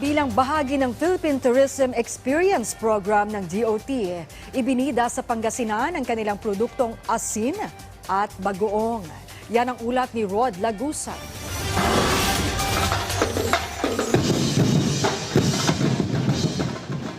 bilang bahagi ng Philippine Tourism Experience Program ng DOT, ibinida sa Pangasinan ang kanilang produktong asin at bagoong. Yan ang ulat ni Rod Lagusan.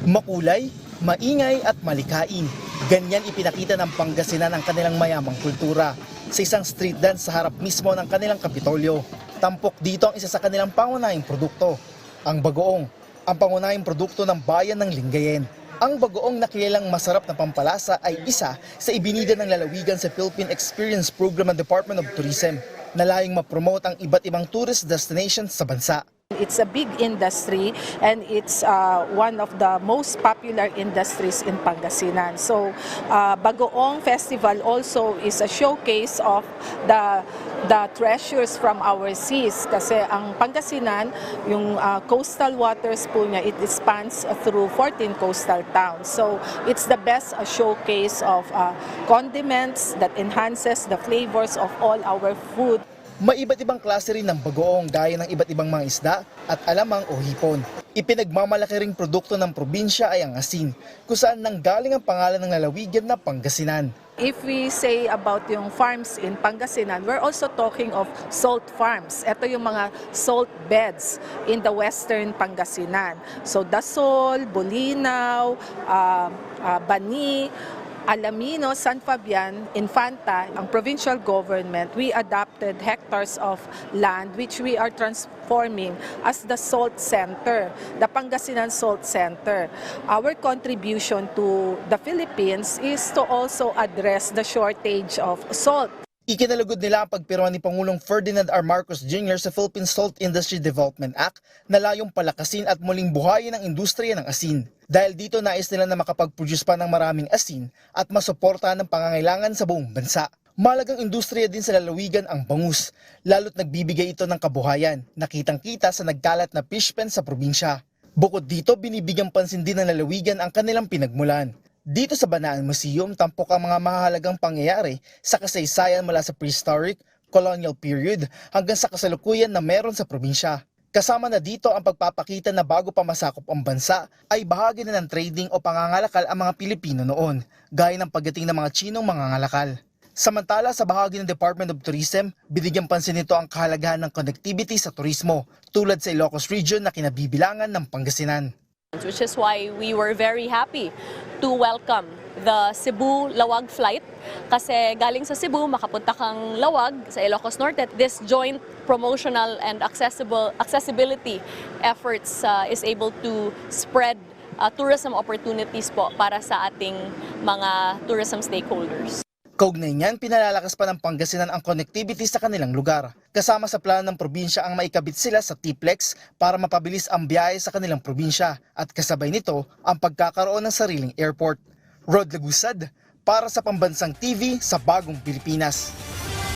Makulay, maingay at malikain. Ganyan ipinakita ng Pangasinan ang kanilang mayamang kultura sa isang street dance sa harap mismo ng kanilang kapitolyo. Tampok dito ang isa sa kanilang pangunahing produkto, ang bagoong, ang pangunahing produkto ng bayan ng Lingayen. Ang bagoong na kilalang masarap na pampalasa ay isa sa ibinida ng lalawigan sa Philippine Experience Program ng Department of Tourism na layong mapromote ang iba't ibang tourist destinations sa bansa. It's a big industry and it's uh, one of the most popular industries in Pangasinan. So, uh, Bagoong Festival also is a showcase of the the treasures from our seas kasi ang Pangasinan, yung uh, coastal waters po niya, it spans through 14 coastal towns. So, it's the best uh, showcase of uh, condiments that enhances the flavors of all our food. May iba't ibang klase rin ng bagoong gaya ng iba't ibang mga isda at alamang o hipon. Ipinagmamalaki ring produkto ng probinsya ay ang asin, kung nanggaling ang pangalan ng lalawigan na Pangasinan. If we say about yung farms in Pangasinan, we're also talking of salt farms. Ito yung mga salt beds in the western Pangasinan. So Dasol, Bulinaw, uh, uh, Bani, Alamino, San Fabian, Infanta, ang provincial government, we adopted hectares of land which we are transforming as the salt center, the Pangasinan Salt Center. Our contribution to the Philippines is to also address the shortage of salt. Ikinalugod nila ang pagpirma ni Pangulong Ferdinand R. Marcos Jr. sa Philippine Salt Industry Development Act na layong palakasin at muling buhayin ang industriya ng asin. Dahil dito nais nila na makapag-produce pa ng maraming asin at masuportahan ng pangangailangan sa buong bansa. Malagang industriya din sa lalawigan ang bangus, lalo't nagbibigay ito ng kabuhayan, nakitang-kita sa nagkalat na fish pen sa probinsya. Bukod dito, binibigyang pansin din ng lalawigan ang kanilang pinagmulan. Dito sa Banaan Museum, tampok ang mga mahalagang pangyayari sa kasaysayan mula sa prehistoric, colonial period hanggang sa kasalukuyan na meron sa probinsya. Kasama na dito ang pagpapakita na bago pa masakop ang bansa ay bahagi na ng trading o pangangalakal ang mga Pilipino noon, gaya ng pagdating ng mga Chinong mangangalakal. Samantala sa bahagi ng Department of Tourism, binigyan pansin nito ang kahalagahan ng connectivity sa turismo tulad sa Ilocos Region na kinabibilangan ng Pangasinan. which is why we were very happy to welcome the Cebu Lawag flight kasi galing sa Cebu makapunta kang Lawag sa Ilocos Norte this joint promotional and accessible accessibility efforts uh, is able to spread uh, tourism opportunities po para sa ating mga tourism stakeholders. Kaugnay niyan, pinalalakas pa ng Pangasinan ang connectivity sa kanilang lugar. Kasama sa plano ng probinsya ang maikabit sila sa T-Plex para mapabilis ang biyahe sa kanilang probinsya at kasabay nito ang pagkakaroon ng sariling airport. Rod Lagusad, para sa Pambansang TV sa Bagong Pilipinas.